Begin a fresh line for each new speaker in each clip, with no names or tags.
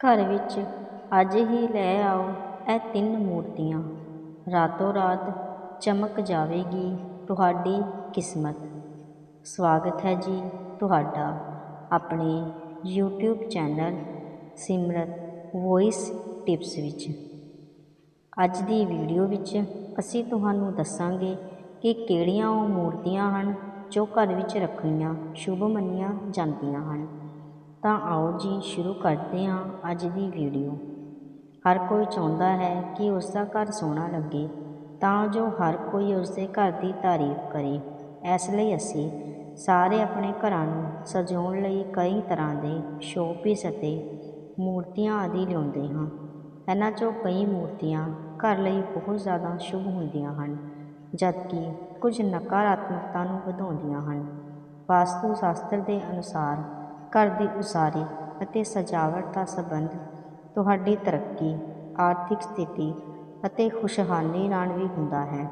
ਘਰ ਵਿੱਚ, ਅੱਜ ਹੀ ਲੈ ਆਓ ਇਹ ਤਿੰਨ ਮੂਰਤੀਆਂ। ਰਾਤੋਂ ਰਾਤ ਚਮਕ ਜਾਵੇਗੀ ਤੁਹਾਡੀ ਕਿਸਮਤ। ਸਵਾਗਤ ਹੈ ਜੀ ਤੁਹਾਡਾ ਆਪਣੇ YouTube channel Simrat voice tips ਵਿੱਚ। ਅੱਜ ਦੀ ਵੀਡੀਓ ਵਿੱਚ ਅਸੀਂ ਤੁਹਾਨੂੰ ਦੱਸਾਂਗੇ ਕਿ ਕਿਹੜੀਆਂ ਉਹ ਮੂਰਤੀਆਂ ਹਨ ਜੋ ਘਰ ਵਿੱਚ ਰੱਖਣੀਆਂ ਸ਼ੁਭ ਮੰਨੀਆਂ ਜਾਂਦੀਆਂ ਹਨ। ਤਾਂ ਆਓ ਜੀ ਸ਼ੁਰੂ ਕਰਦੇ ਹਾਂ ਅੱਜ ਦੀ ਵੀਡੀਓ ਹਰ ਕੋਈ ਚਾਹੁੰਦਾ ਹੈ ਕਿ ਉਸ ਦਾ ਘਰ ਸੋਹਣਾ ਲੱਗੇ, ਤਾਂ ਜੋ ਹਰ ਕੋਈ ਉਸ ਦੇ ਘਰ ਦੀ ਤਾਰੀਫ ਕਰੇ। ਇਸ ਲਈ ਅਸੀਂ ਸਾਰੇ ਆਪਣੇ ਘਰਾਂ ਨੂੰ ਸਜਾਉਣ ਲਈ ਕਈ ਤਰ੍ਹਾਂ ਦੇ ਸ਼ੋਪੀਸ ਅਤੇ ਮੂਰਤੀਆਂ ਆਦਿ ਲਿਆਉਂਦੇ ਹਾਂ। ਇਹਨਾਂ 'ਚੋਂ ਕਈ ਮੂਰਤੀਆਂ ਘਰ ਲਈ ਬਹੁਤ ਜ਼ਿਆਦਾ ਸ਼ੁਭ ਹੁੰਦੀਆਂ ਹਨ, ਜਦਕਿ ਕੁਝ ਨਕਾਰਾਤਮਕਤਾ ਨੂੰ ਵਧਾਉਂਦੀਆਂ ਹਨ। ਵਾਸਤੂ ਸ਼ਾਸਤਰ ਦੇ ਅਨੁਸਾਰ ਘਰ ਦੀ ਉਸਾਰੀ ਅਤੇ ਸਜਾਵਟ ਦਾ ਸੰਬੰਧ, ਤੁਹਾਡੀ ਤਰੱਕੀ, ਆਰਥਿਕ ਸਥਿਤੀ ਅਤੇ ਖੁਸ਼ਹਾਲੀ ਨਾਲ ਵੀ ਹੁੰਦਾ ਹੈ।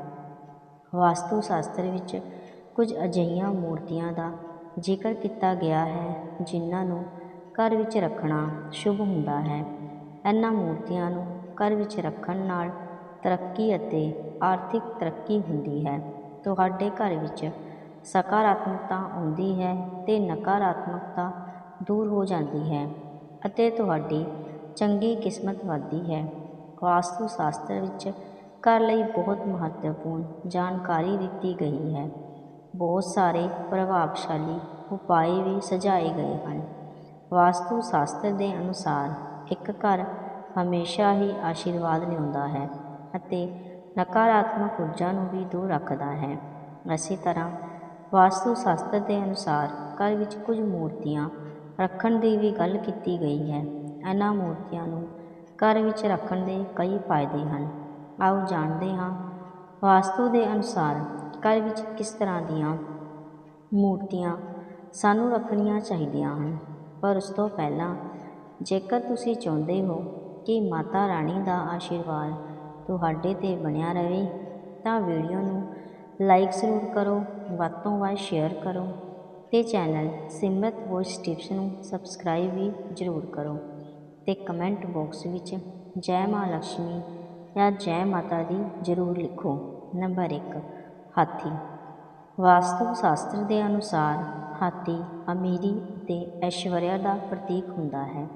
ਵਾਸਤੂ ਸ਼ਾਸਤਰ ਵਿੱਚ ਕੁਝ ਅਜਿਹੀਆਂ ਮੂਰਤੀਆਂ ਦਾ ਜ਼ਿਕਰ ਕੀਤਾ ਗਿਆ ਹੈ, ਜਿਨ੍ਹਾਂ ਨੂੰ ਘਰ ਵਿੱਚ ਰੱਖਣਾ ਸ਼ੁਭ ਹੁੰਦਾ ਹੈ। ਇਹਨਾਂ ਮੂਰਤੀਆਂ ਨੂੰ ਘਰ ਵਿੱਚ ਰੱਖਣ ਨਾਲ ਤਰੱਕੀ ਅਤੇ ਆਰਥਿਕ ਤਰੱਕੀ ਹੁੰਦੀ ਹੈ। ਤੁਹਾਡੇ ਘਰ ਵਿੱਚ ਸਕਾਰਾਤਮਕਤਾ ਆਉਂਦੀ ਹੈ ਤੇ ਨਕਾਰਾਤਮਕਤਾ ਦੂਰ ਹੋ ਜਾਂਦੀ ਹੈ ਅਤੇ ਤੁਹਾਡੀ ਚੰਗੀ ਕਿਸਮਤ ਵੱਧਦੀ ਹੈ। ਵਾਸਤੂ ਸ਼ਾਸਤਰ ਵਿੱਚ ਘਰ ਲਈ ਬਹੁਤ ਮਹੱਤਵਪੂਰਨ ਜਾਣਕਾਰੀ ਦਿੱਤੀ ਗਈ ਹੈ। ਬਹੁਤ ਸਾਰੇ ਪ੍ਰਭਾਵਸ਼ਾਲੀ ਉਪਾਅ ਵੀ ਸੁਝਾਏ ਗਏ ਹਨ। ਵਾਸਤੂ ਸ਼ਾਸਤਰ ਦੇ ਅਨੁਸਾਰ ਇੱਕ ਘਰ ਹਮੇਸ਼ਾ ਹੀ ਆਸ਼ੀਰਵਾਦ ਲਿਆਉਂਦਾ ਹੈ ਅਤੇ ਨਕਾਰਾਤਮਕ ਊਰਜਾ ਨੂੰ ਵੀ ਦੂਰ ਰੱਖਦਾ ਹੈ। ਇਸੇ ਤਰ੍ਹਾਂ ਵਾਸਤੂ ਸ਼ਾਸਤਰ ਦੇ ਅਨੁਸਾਰ ਘਰ ਵਿੱਚ ਕੁਝ ਮੂਰਤੀਆਂ ਰੱਖਣ ਦੀ ਵੀ ਗੱਲ ਕੀਤੀ ਗਈ ਹੈ। ਇਹਨਾਂ ਮੂਰਤੀਆਂ ਨੂੰ ਘਰ ਵਿੱਚ ਰੱਖਣ ਦੇ ਕਈ ਫਾਇਦੇ ਹਨ। ਆਓ ਜਾਣਦੇ ਹਾਂ ਵਾਸਤੂ ਦੇ ਅਨੁਸਾਰ ਘਰ ਵਿੱਚ ਕਿਸ ਤਰ੍ਹਾਂ ਦੀਆਂ ਮੂਰਤੀਆਂ ਸਾਨੂੰ ਰੱਖਣੀਆਂ ਚਾਹੀਦੀਆਂ ਹਨ। ਪਰ ਉਸ ਤੋਂ ਪਹਿਲਾਂ ਜੇਕਰ ਤੁਸੀਂ ਚਾਹੁੰਦੇ ਹੋ ਕਿ ਮਾਤਾ ਰਾਣੀ ਦਾ ਆਸ਼ੀਰਵਾਦ ਤੁਹਾਡੇ 'ਤੇ ਬਣਿਆ ਰਹੇ, ਤਾਂ ਵੀਡੀਓ ਨੂੰ ਲਾਈਕ ਜ਼ਰੂਰ ਕਰੋ, ਵੱਧ ਤੋਂ ਵੱਧ ਸ਼ੇਅਰ ਕਰੋ ਅਤੇ ਚੈਨਲ ਸਿਮਰਤ ਵੌਇਸ ਟਿਪਸ ਨੂੰ ਸਬਸਕ੍ਰਾਈਬ ਵੀ ਜ਼ਰੂਰ ਕਰੋ ਅਤੇ ਕਮੈਂਟ ਬਾਕਸ ਵਿੱਚ ਜੈ ਮਾਂ ਲక్ష్ਮੀ ਜਾਂ ਜੈ ਮਾਤਾ ਦੀ ਜ਼ਰੂਰ ਲਿਖੋ। ਨੰਬਰ 1 ਹਾਥੀ। ਵਾਸਤੂ ਸ਼ਾਸਤਰ ਦੇ ਅਨੁਸਾਰ ਹਾਥੀ ਅਮੀਰੀ ਅਤੇ ਐਸ਼ਵਰਿਆ ਦਾ ਪ੍ਰਤੀਕ ਹੁੰਦਾ ਹੈ।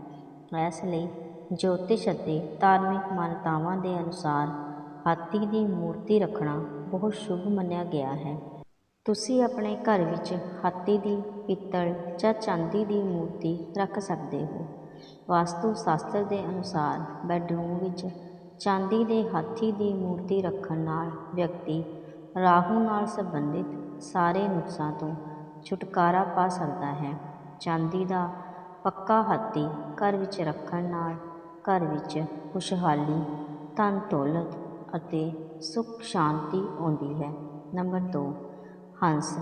ਇਸ ਲਈ ਜੋਤਿਸ਼ ਅਤੇ ਧਾਰਮਿਕ ਮਾਨਤਾਵਾਂ ਦੇ ਅਨੁਸਾਰ ਹਾਥੀ ਦੀ ਮੂਰਤੀ ਰੱਖਣਾ ਬਹੁਤ ਸ਼ੁਭ ਮੰਨਿਆ ਗਿਆ ਹੈ। ਤੁਸੀਂ ਆਪਣੇ ਘਰ ਵਿੱਚ ਹਾਥੀ ਦੀ, ਪਿੱਤਲ ਜਾਂ ਚਾਂਦੀ ਦੀ ਮੂਰਤੀ ਰੱਖ ਸਕਦੇ ਹੋ। ਵਾਸਤੂ ਸ਼ਾਸਤਰ ਦੇ ਅਨੁਸਾਰ ਬੈੱਡਰੂਮ ਵਿੱਚ ਚਾਂਦੀ ਦੇ ਹਾਥੀ ਦੀ ਮੂਰਤੀ ਰੱਖਣ ਨਾਲ ਵਿਅਕਤੀ ਰਾਹੂ ਨਾਲ ਸੰਬੰਧਿਤ ਸਾਰੇ ਨੁਕਸਾਂ ਤੋਂ ਛੁਟਕਾਰਾ ਪਾ ਸਕਦਾ ਹੈ। ਚਾਂਦੀ ਦਾ ਪੱਕਾ ਹਾਥੀ ਘਰ ਵਿੱਚ ਰੱਖਣ ਨਾਲ ਘਰ ਵਿੱਚ ਖੁਸ਼ਹਾਲੀ ਧਨ ਦੌਲਤ ਅਤੇ ਸੁੱਖ ਸ਼ਾਂਤੀ ਆਉਂਦੀ ਹੈ। ਨੰਬਰ 2 ਹੰਸ।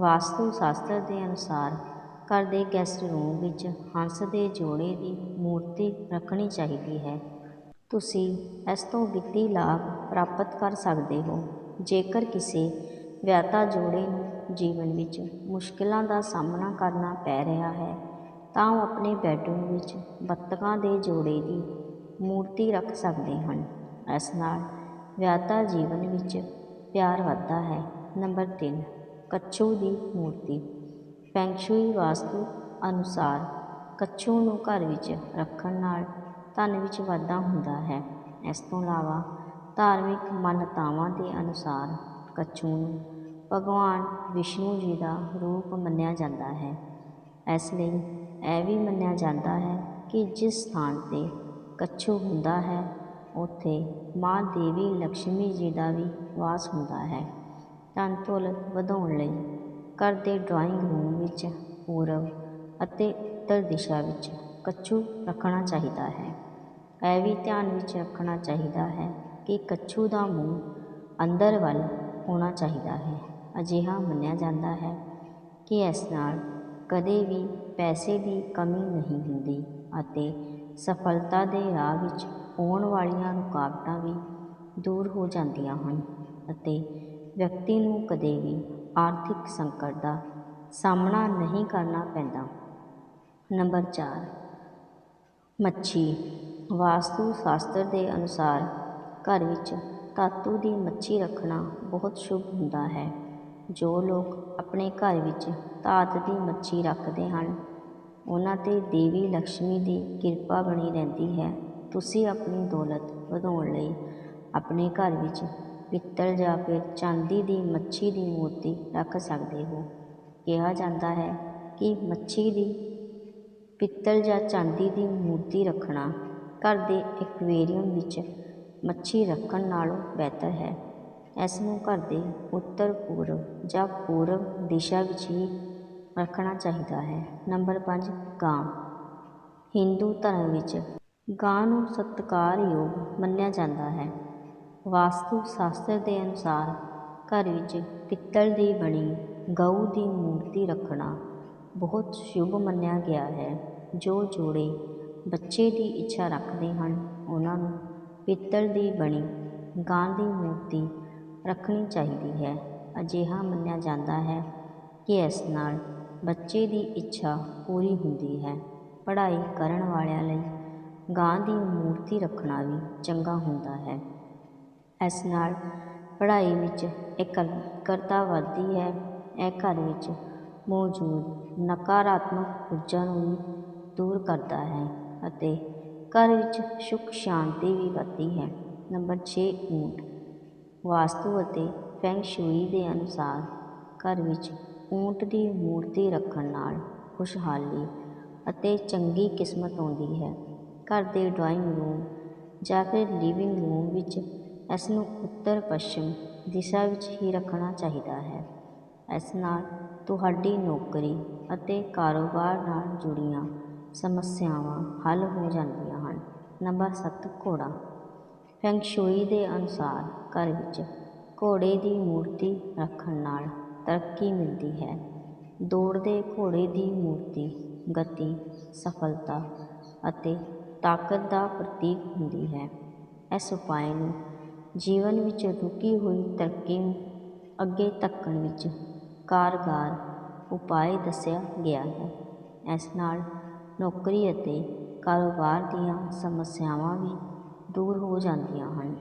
ਵਾਸਤੂ ਸ਼ਾਸਤਰ ਦੇ ਅਨੁਸਾਰ ਘਰ ਦੇ ਗੈਸਟ ਰੂਮ ਵਿੱਚ ਹੰਸ ਦੇ ਜੋੜੇ ਦੀ ਮੂਰਤੀ ਰੱਖਣੀ ਚਾਹੀਦੀ ਹੈ। ਤੁਸੀਂ ਇਸ ਤੋਂ ਵਿੱਤੀ ਲਾਭ ਪ੍ਰਾਪਤ ਕਰ ਸਕਦੇ ਹੋ। ਜੇਕਰ ਕਿਸੇ ਵਿਆਹਤਾ ਜੋੜੇ ਨੂੰ ਜੀਵਨ ਵਿੱਚ ਮੁਸ਼ਕਿਲਾਂ ਦਾ ਸਾਹਮਣਾ ਕਰਨਾ ਪੈ ਰਿਹਾ ਹੈ, ਤਾਂ ਉਹ ਆਪਣੇ ਬੈੱਡਰੂਮ ਵਿੱਚ ਬੱਤਕਾਂ ਦੇ ਜੋੜੇ ਦੀ ਮੂਰਤੀ ਰੱਖ ਸਕਦੇ ਹਨ। ਇਸ ਨਾਲ ਵਿਆਹਤਾ ਜੀਵਨ ਵਿੱਚ ਪਿਆਰ ਵੱਧਦਾ ਹੈ। ਨੰਬਰ 3 ਕੱਛੂ ਦੀ ਮੂਰਤੀ। ਫੈਂਗਸ਼ੂਈ ਵਾਸਤੂ ਅਨੁਸਾਰ ਕੱਛੂ ਨੂੰ ਘਰ ਵਿੱਚ ਰੱਖਣ ਨਾਲ ਧਨ ਵਿੱਚ ਵਾਧਾ ਹੁੰਦਾ ਹੈ। ਇਸ ਤੋਂ ਇਲਾਵਾ ਧਾਰਮਿਕ ਮਾਨਤਾਵਾਂ ਦੇ ਅਨੁਸਾਰ ਕੱਛੂ ਨੂੰ ਭਗਵਾਨ ਵਿਸ਼ਨੂੰ ਜੀ ਦਾ ਰੂਪ ਮੰਨਿਆ ਜਾਂਦਾ ਹੈ। ਇਸ ਲਈ ਇਹ ਵੀ ਮੰਨਿਆ ਜਾਂਦਾ ਹੈ ਕਿ ਜਿਸ ਸਥਾਨ 'ਤੇ ਕੱਛੂ ਹੁੰਦਾ ਹੈ, ਉੱਥੇ ਮਾਂ ਦੇਵੀ ਲక్ష్ਮੀ ਜੀ ਦਾ ਵੀ ਵਾਸ ਹੁੰਦਾ ਹੈ। ਧਨ ਵਧਾਉਣ ਲਈ ਘਰ ਦੇ ਡਰਾਇੰਗ ਰੂਮ ਵਿੱਚ ਪੂਰਬ ਅਤੇ ਉੱਤਰ ਦਿਸ਼ਾ ਵਿੱਚ ਕੱਛੂ ਰੱਖਣਾ ਚਾਹੀਦਾ ਹੈ। ਇਹ ਵੀ ਧਿਆਨ ਵਿੱਚ ਰੱਖਣਾ ਚਾਹੀਦਾ ਹੈ ਕਿ ਕੱਛੂ ਦਾ ਮੂੰਹ ਅੰਦਰ ਵੱਲ ਹੋਣਾ ਚਾਹੀਦਾ ਹੈ। ਅਜਿਹਾ ਮੰਨਿਆ ਜਾਂਦਾ ਹੈ ਕਿ ਇਸ ਨਾਲ ਕਦੇ ਵੀ ਪੈਸੇ ਦੀ ਕਮੀ ਨਹੀਂ ਹੁੰਦੀ ਅਤੇ ਸਫਲਤਾ ਦੇ ਰਾਹ ਵਿੱਚ ਆਉਣ ਵਾਲੀਆਂ ਰੁਕਾਵਟਾਂ ਵੀ ਦੂਰ ਹੋ ਜਾਂਦੀਆਂ ਹਨ ਅਤੇ ਵਿਅਕਤੀ ਨੂੰ ਕਦੇ ਵੀ ਆਰਥਿਕ ਸੰਕਟ ਦਾ ਸਾਹਮਣਾ ਨਹੀਂ ਕਰਨਾ ਪੈਂਦਾ। ਨੰਬਰ 4 ਮੱਛੀ। ਵਾਸਤੂ ਸ਼ਾਸਤਰ ਦੇ ਅਨੁਸਾਰ ਘਰ ਵਿੱਚ ਧਾਤੂ ਦੀ ਮੱਛੀ ਰੱਖਣਾ ਬਹੁਤ ਸ਼ੁਭ ਹੁੰਦਾ ਹੈ। ਜੋ ਲੋਕ ਆਪਣੇ ਘਰ ਵਿੱਚ ਧਾਤ ਦੀ ਮੱਛੀ ਰੱਖਦੇ ਹਨ, ਉਹਨਾਂ 'ਤੇ ਦੇਵੀ ਲਕਸ਼ਮੀ ਦੀ ਕਿਰਪਾ ਬਣੀ ਰਹਿੰਦੀ ਹੈ। ਤੁਸੀਂ ਆਪਣੀ ਦੌਲਤ ਵਧਾਉਣ ਲਈ ਆਪਣੇ ਘਰ ਵਿੱਚ ਪਿੱਤਲ ਜਾਂ ਫਿਰ ਚਾਂਦੀ ਦੀ ਮੱਛੀ ਦੀ ਮੂਰਤੀ ਰੱਖ ਸਕਦੇ ਹੋ। ਕਿਹਾ ਜਾਂਦਾ ਹੈ ਕਿ ਮੱਛੀ ਦੀ ਪਿੱਤਲ ਜਾਂ ਚਾਂਦੀ ਦੀ ਮੂਰਤੀ ਰੱਖਣਾ ਘਰ ਦੇ ਐਕਵੇਰੀਅਮ ਵਿੱਚ ਮੱਛੀ ਰੱਖਣ ਨਾਲੋਂ ਬਿਹਤਰ ਹੈ। ਇਸ ਨੂੰ ਘਰ ਦੇ ਉੱਤਰ ਪੂਰਬ ਜਾਂ ਪੂਰਬ ਦਿਸ਼ਾ ਵਿੱਚ ਹੀ ਰੱਖਣਾ ਚਾਹੀਦਾ ਹੈ। ਨੰਬਰ 5 ਗਾਂ। ਹਿੰਦੂ ਧਰਮ ਵਿੱਚ ਗਾਂ ਨੂੰ ਸਤਿਕਾਰਯੋਗ ਮੰਨਿਆ ਜਾਂਦਾ ਹੈ। ਵਾਸਤੂ ਸ਼ਾਸਤਰ ਦੇ ਅਨੁਸਾਰ ਘਰ ਵਿੱਚ ਪਿੱਤਲ ਦੀ ਬਣੀ ਗਊ ਦੀ ਮੂਰਤੀ ਰੱਖਣਾ ਬਹੁਤ ਸ਼ੁਭ ਮੰਨਿਆ ਗਿਆ ਹੈ। ਜੋ ਜੋੜੇ ਬੱਚੇ ਦੀ ਇੱਛਾ ਰੱਖਦੇ ਹਨ, ਉਹਨਾਂ ਨੂੰ ਪਿੱਤਲ ਦੀ ਬਣੀ ਗਾਂ ਦੀ ਮੂਰਤੀ ਰੱਖਣੀ ਚਾਹੀਦੀ ਹੈ। ਅਜਿਹਾ ਮੰਨਿਆ ਜਾਂਦਾ ਹੈ ਕਿ ਇਸ ਨਾਲ ਬੱਚੇ ਦੀ ਇੱਛਾ ਪੂਰੀ ਹੁੰਦੀ ਹੈ। ਪੜ੍ਹਾਈ ਕਰਨ ਵਾਲਿਆਂ ਲਈ ਗਾਂ ਦੀ ਮੂਰਤੀ ਰੱਖਣਾ ਵੀ ਚੰਗਾ ਹੁੰਦਾ ਹੈ। ਇਸ ਨਾਲ ਪੜ੍ਹਾਈ ਵਿੱਚ ਇਕਾਗਰਤਾ ਵੱਧਦੀ ਹੈ। ਇਹ ਘਰ ਵਿੱਚ ਮੌਜੂਦ ਨਕਾਰਾਤਮਕ ਊਰਜਾ ਨੂੰ ਵੀ ਦੂਰ ਕਰਦਾ ਹੈ ਅਤੇ ਘਰ ਵਿੱਚ ਸੁੱਖ ਸ਼ਾਂਤੀ ਵੀ ਵੱਧਦੀ ਹੈ। ਨੰਬਰ ਛੇ, ਊਂਟ। ਵਾਸਤੂ ਅਤੇ ਫੈਂਗ ਸ਼ੂਈ ਦੇ ਅਨੁਸਾਰ ਘਰ ਵਿੱਚ ਊਂਟ ਦੀ ਮੂਰਤੀ ਰੱਖਣ ਨਾਲ ਖੁਸ਼ਹਾਲੀ ਅਤੇ ਚੰਗੀ ਕਿਸਮਤ ਆਉਂਦੀ ਹੈ। ਘਰ ਦੇ ਡਰਾਇੰਗ ਰੂਮ ਜਾਂ ਫਿਰ ਲਿਵਿੰਗ ਰੂਮ ਵਿੱਚ ਇਸ ਨੂੰ ਉੱਤਰ ਪੱਛਮ ਦਿਸ਼ਾ ਵਿੱਚ ਹੀ ਰੱਖਣਾ ਚਾਹੀਦਾ ਹੈ। ਇਸ ਨਾਲ ਤੁਹਾਡੀ ਨੌਕਰੀ ਅਤੇ ਕਾਰੋਬਾਰ ਨਾਲ ਜੁੜੀਆਂ ਸਮੱਸਿਆਵਾਂ ਹੱਲ ਹੋ ਜਾਂਦੀਆਂ ਹਨ। ਨੰਬਰ 7 ਘੋੜਾ। ਫੈਂਗ ਸ਼ੂਈ ਦੇ ਅਨੁਸਾਰ ਘਰ ਵਿੱਚ ਘੋੜੇ ਦੀ ਮੂਰਤੀ ਰੱਖਣ ਨਾਲ ਤਰੱਕੀ ਮਿਲਦੀ ਹੈ। ਦੌੜਦੇ ਘੋੜੇ ਦੀ ਮੂਰਤੀ ਗਤੀ, ਸਫਲਤਾ ਅਤੇ ਤਾਕਤ ਦਾ ਪ੍ਰਤੀਕ ਹੁੰਦੀ ਹੈ। ਇਸ ਉਪਾਅ ਨੂੰ ਜੀਵਨ ਵਿੱਚ ਰੁਕੀ ਹੋਈ ਤਰੱਕੀ ਨੂੰ ਅੱਗੇ ਧੱਕਣ ਵਿੱਚ ਕਾਰਗਾਰ ਉਪਾਅ ਦੱਸਿਆ ਗਿਆ ਹੈ। ਇਸ ਨਾਲ ਨੌਕਰੀ ਅਤੇ ਕਾਰੋਬਾਰ ਦੀਆਂ ਸਮੱਸਿਆਵਾਂ ਵੀ ਦੂਰ ਹੋ ਜਾਂਦੀਆਂ ਹਨ।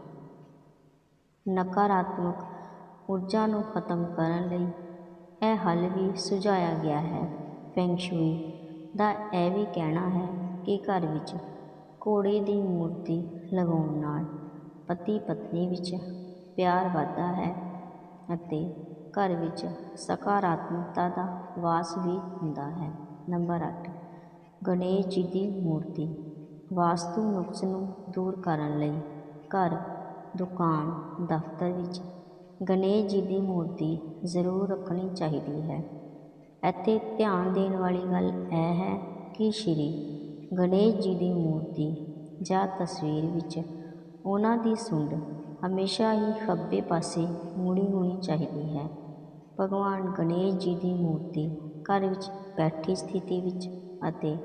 ਨਕਾਰਾਤਮਕ ਊਰਜਾ ਨੂੰ ਖਤਮ ਕਰਨ ਲਈ ਇਹ ਹੱਲ ਵੀ ਸੁਝਾਇਆ ਗਿਆ ਹੈ। ਫੈਂਗ ਸ਼ੂਈ ਦਾ ਇਹ ਵੀ ਕਹਿਣਾ ਹੈ ਕਿ ਘਰ ਵਿੱਚ ਘੋੜੇ ਦੀ ਮੂਰਤੀ ਲਗਾਉਣ ਨਾਲ ਪਤੀ ਪਤਨੀ ਵਿੱਚ ਪਿਆਰ ਵੱਧਦਾ ਹੈ ਅਤੇ ਘਰ ਵਿੱਚ ਸਕਾਰਾਤਮਕਤਾ ਦਾ ਵਾਸ ਵੀ ਹੁੰਦਾ ਹੈ। ਨੰਬਰ ਅੱਠ, ਗਣੇਸ਼ ਜੀ ਦੀ ਮੂਰਤੀ। ਵਾਸਤੂ ਨੁਕਸ ਨੂੰ ਦੂਰ ਕਰਨ ਲਈ ਘਰ, ਦੁਕਾਨ, ਦਫ਼ਤਰ ਵਿੱਚ ਗਣੇਸ਼ ਜੀ ਦੀ ਮੂਰਤੀ ਜ਼ਰੂਰ ਰੱਖਣੀ ਚਾਹੀਦੀ ਹੈ। ਇੱਥੇ ਧਿਆਨ ਦੇਣ ਵਾਲੀ ਗੱਲ ਇਹ ਹੈ ਕਿ ਸ਼੍ਰੀ ਗਣੇਸ਼ ਜੀ ਦੀ ਮੂਰਤੀ ਜਾਂ ਤਸਵੀਰ ਵਿੱਚ ਉਹਨਾਂ ਦੀ ਸੁੰਡ ਹਮੇਸ਼ਾ ਹੀ ਖੱਬੇ ਪਾਸੇ ਮੁੜੀ ਹੋਣੀ ਚਾਹੀਦੀ ਹੈ। ਭਗਵਾਨ ਗਣੇਸ਼ ਜੀ ਦੀ ਮੂਰਤੀ ਘਰ ਵਿੱਚ ਬੈਠੀ ਸਥਿਤੀ ਵਿੱਚ ਅਤੇ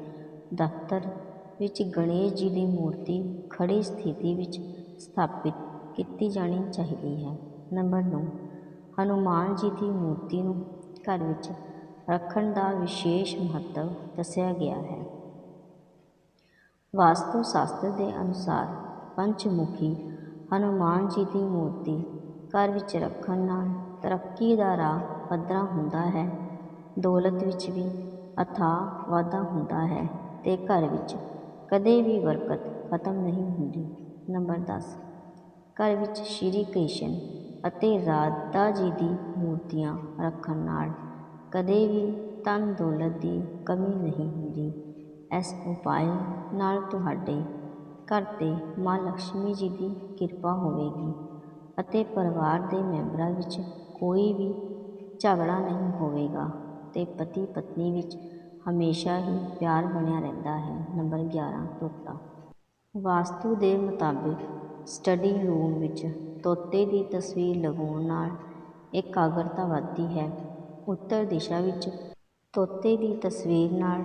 ਦਫ਼ਤਰ ਵਿੱਚ ਗਣੇਸ਼ ਜੀ ਦੀ ਮੂਰਤੀ ਖੜੀ ਸਥਿਤੀ ਵਿੱਚ ਸਥਾਪਿਤ ਕੀਤੀ ਜਾਣੀ ਚਾਹੀਦੀ ਹੈ। ਨੰਬਰ 9 ਹਨੂਮਾਨ ਜੀ ਦੀ ਮੂਰਤੀ ਨੂੰ ਘਰ ਵਿੱਚ ਰੱਖਣ ਦਾ ਵਿਸ਼ੇਸ਼ ਮਹੱਤਵ ਦੱਸਿਆ ਗਿਆ ਹੈ। ਵਾਸਤੂ ਸ਼ਾਸਤਰ ਦੇ ਅਨੁਸਾਰ ਪੰਚਮੁਖੀ, ਹਨੂੰਮਾਨ ਜੀ ਦੀ ਮੂਰਤੀ। ਘਰ ਵਿੱਚ ਰੱਖਣ ਨਾਲ ਤਰੱਕੀ ਦਾ ਰਾਹ ਪੱਧਰਾ ਹੁੰਦਾ ਹੈ। ਦੌਲਤ ਵਿੱਚ ਵੀ ਅਥਾਹ ਵਾਧਾ ਹੁੰਦਾ ਹੈ ਅਤੇ ਘਰ ਵਿੱਚ ਕਦੇ ਵੀ ਬਰਕਤ ਖਤਮ ਨਹੀਂ ਹੁੰਦੀ। ਨੰਬਰ 10 ਘਰ ਵਿੱਚ ਸ਼੍ਰੀ ਕ੍ਰਿਸ਼ਨ ਅਤੇ ਰਾਧਾ ਜੀ ਦੀ ਮੂਰਤੀਆਂ ਰੱਖਣ ਨਾਲ ਕਦੇ ਵੀ ਧਨ ਦੌਲਤ ਦੀ ਕਮੀ ਨਹੀਂ ਹੁੰਦੀ। ਇਸ ਉਪਾਅ ਨਾਲ ਤੁਹਾਡੇ ਘਰ 'ਤੇ ਮਾਂ ਲక్ష్ਮੀ ਜੀ ਦੀ ਕਿਰਪਾ ਹੋਵੇਗੀ ਅਤੇ ਪਰਿਵਾਰ ਦੇ ਮੈਂਬਰਾਂ ਵਿੱਚ ਕੋਈ ਵੀ ਝਗੜਾ ਨਹੀਂ ਹੋਵੇਗਾ ਅਤੇ ਪਤੀ ਪਤਨੀ ਵਿੱਚ ਹਮੇਸ਼ਾ ਹੀ ਪਿਆਰ ਬਣਿਆ ਰਹਿੰਦਾ ਹੈ, ਨੰਬਰ 11 ਤੋਤਾ। ਵਾਸਤੂ ਦੇ ਮੁਤਾਬਿਕ ਸਟੱਡੀ ਰੂਮ ਵਿੱਚ ਤੋਤੇ ਦੀ ਤਸਵੀਰ ਲਗਾਉਣ ਨਾਲ ਇਕਾਗਰਤਾ ਵੱਧਦੀ ਹੈ। ਉੱਤਰ ਦਿਸ਼ਾ ਵਿੱਚ ਤੋਤੇ ਦੀ ਤਸਵੀਰ ਨਾਲ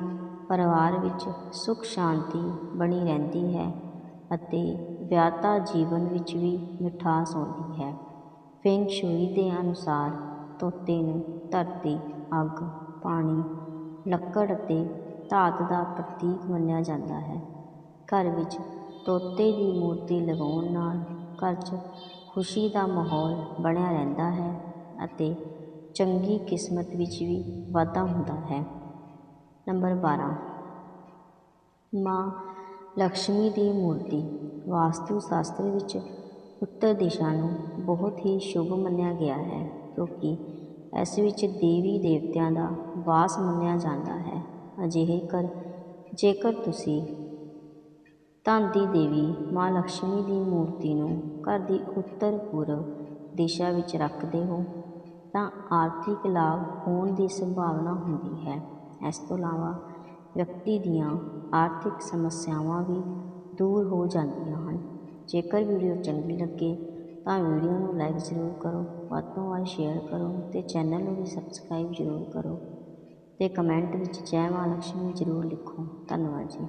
ਪਰਿਵਾਰ ਵਿੱਚ ਸੁੱਖ ਸ਼ਾਂਤੀ ਬਣੀ ਰਹਿੰਦੀ ਹੈ। ਅਤੇ ਵਿਆਹਤਾ ਜੀਵਨ ਵਿੱਚ ਵੀ ਮਿਠਾਸ ਆਉਂਦੀ ਹੈ। ਫੇਂਗ ਸ਼ੂਈ ਦੇ ਅਨੁਸਾਰ ਤੋਤੇ ਨੂੰ ਧਰਤੀ, ਅੱਗ, ਪਾਣੀ, ਲੱਕੜ ਅਤੇ ਧਾਤ ਦਾ ਪ੍ਰਤੀਕ ਮੰਨਿਆ ਜਾਂਦਾ ਹੈ। ਘਰ ਵਿੱਚ ਤੋਤੇ ਦੀ ਮੂਰਤੀ ਲਗਾਉਣ ਨਾਲ ਘਰ 'ਚ ਖੁਸ਼ੀ ਦਾ ਮਾਹੌਲ ਬਣਿਆ ਰਹਿੰਦਾ ਹੈ ਅਤੇ ਚੰਗੀ ਕਿਸਮਤ ਵਿੱਚ ਵੀ ਵਾਧਾ ਹੁੰਦਾ ਹੈ। ਨੰਬਰ 12 ਮਾਂ ਲਕਸ਼ਮੀ ਦੀ ਮੂਰਤੀ ਵਾਸਤੂ ਸ਼ਾਸਤਰ ਵਿੱਚ ਉੱਤਰ ਦਿਸ਼ਾ ਨੂੰ ਬਹੁਤ ਹੀ ਸ਼ੁਭ ਮੰਨਿਆ ਗਿਆ ਹੈ, ਕਿਉਂਕਿ ਇਸ ਵਿੱਚ ਦੇਵੀ ਦੇਵਤਿਆਂ ਦਾ ਵਾਸ ਮੰਨਿਆ ਜਾਂਦਾ ਹੈ। ਅਜਿਹੇ ਕਰ, ਜੇਕਰ ਤੁਸੀਂ ਧਨ ਦੀ ਦੇਵੀ ਮਾਂ ਲਕਸ਼ਮੀ ਦੀ ਮੂਰਤੀ ਨੂੰ ਘਰ ਦੀ ਉੱਤਰ ਪੂਰਬ ਦਿਸ਼ਾ ਵਿੱਚ ਰੱਖਦੇ ਹੋ, ਤਾਂ ਆਰਥਿਕ ਲਾਭ ਹੋਣ ਦੀ ਸੰਭਾਵਨਾ ਹੁੰਦੀ ਹੈ। ਇਸ ਤੋਂ ਇਲਾਵਾ ਵਿਅਕਤੀ ਦੀਆਂ ਆਰਥਿਕ ਸਮੱਸਿਆਵਾਂ ਵੀ ਦੂਰ ਹੋ ਜਾਂਦੀਆਂ ਹਨ। ਜੇਕਰ ਵੀਡੀਓ ਚੰਗੀ ਲੱਗੇ ਤਾਂ ਵੀਡੀਓ ਨੂੰ ਲਾਈਕ ਜ਼ਰੂਰ ਕਰੋ, ਵੱਧ ਤੋਂ ਵੱਧ ਸ਼ੇਅਰ ਕਰੋ ਅਤੇ ਚੈਨਲ ਨੂੰ ਵੀ ਸਬਸਕ੍ਰਾਈਬ ਜ਼ਰੂਰ ਕਰੋ ਅਤੇ ਕਮੈਂਟ ਵਿੱਚ ਜੈ ਮਾਂ ਲਕਸ਼ਮੀ ਜ਼ਰੂਰ ਲਿਖੋ। ਧੰਨਵਾਦ ਜੀ।